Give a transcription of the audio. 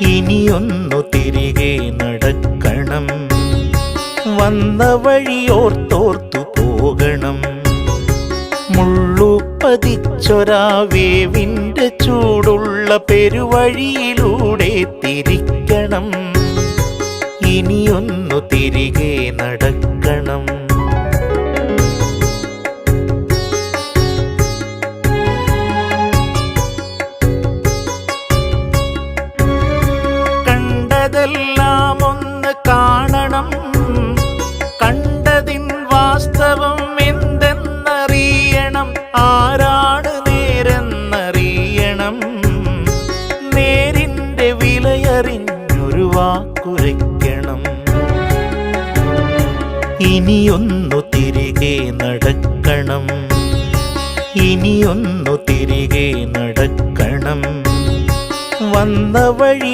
ഇനിയൊന്നു തിരികെ നടക്കണം. വന്ന വഴിയോർത്തോർത്തു പോകണം. മുള്ളുപതിച്ചൊരാവേവിന്റെ ചൂടുള്ള പെരുവഴിയിലൂടെ തിരിക്കണം. ഇനിയൊന്നു തിരികെ നടക്കണം. കണ്ടതെല്ലാം ഒന്ന് കാണണം. കണ്ടതിൻ വാസ്തവം എന്തെന്നറിയണം? ആരാണ് നേരെന്നറിയണം? നേരിന്റെ വിലയറിഞ്ഞൊരു വാക്കുരയ്ക്കണം. ഇനിയൊന്നു തിരികെ നടക്കണം. ഇനിയൊന്നു തിരികെ നടക്കണം. വന്ന വഴി